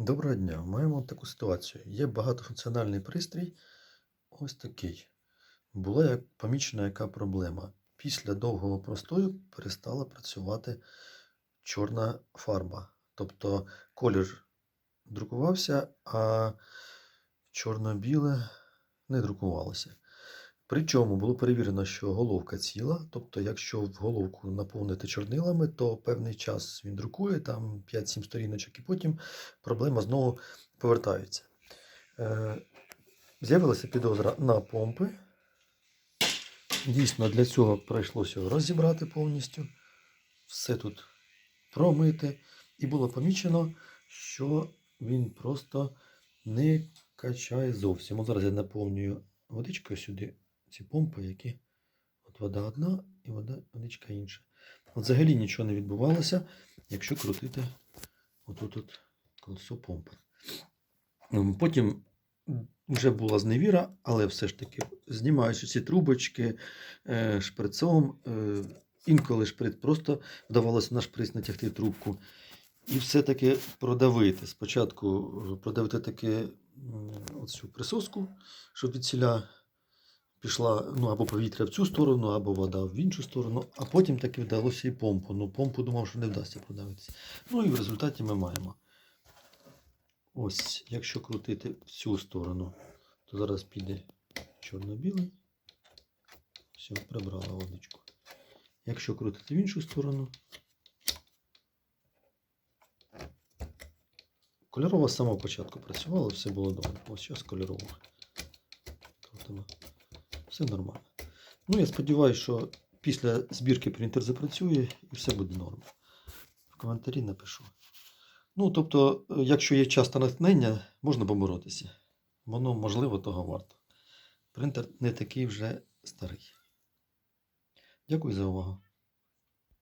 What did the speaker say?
Доброго дня. Маємо таку ситуацію. Є багатофункціональний пристрій, ось такий. Була як помічена яка проблема. Після довгого простою перестала працювати чорна фарба. Тобто колір друкувався, а чорно-біле не друкувалося. Причому було перевірено, що головка ціла, тобто, якщо в головку наповнити чорнилами, то певний час він друкує, там 5-7 сторіночок, і потім проблема знову повертається. Е, З'явилася підозра на помпи. Дійсно, для цього прийшлося розібрати повністю, все тут промити. І було помічено, що він просто не качає зовсім. От зараз я наповнюю водичкою сюди ці помпи, які от вода одна і вода, водичка інша. От взагалі нічого не відбувалося, якщо крутити отут от колесо помпи. Потім вже була зневіра, але все ж таки, знімаючи ці трубочки е, шприцом, е, інколи шприц просто вдавалося на шприц натягти трубку. І все-таки продавити. Спочатку е, продавити таки оцю присоску, щоб від ціля пішла ну, або повітря в цю сторону, або вода в іншу сторону, а потім таки вдалося і помпу. Ну, помпу думав, що не вдасться продавитися. Ну і в результаті ми маємо. Ось, якщо крутити в цю сторону, то зараз піде чорно-білий. Все, прибрала водичку. Якщо крутити в іншу сторону, кольорова з самого початку працювала, все було добре. Ось зараз кольорова. Крутимо. Все нормально. Ну, я сподіваюся, що після збірки принтер запрацює і все буде норм. В коментарі напишу. Ну, тобто, якщо є часто натхнення, можна поборотися. Воно, можливо, того варто. Принтер не такий вже старий. Дякую за увагу.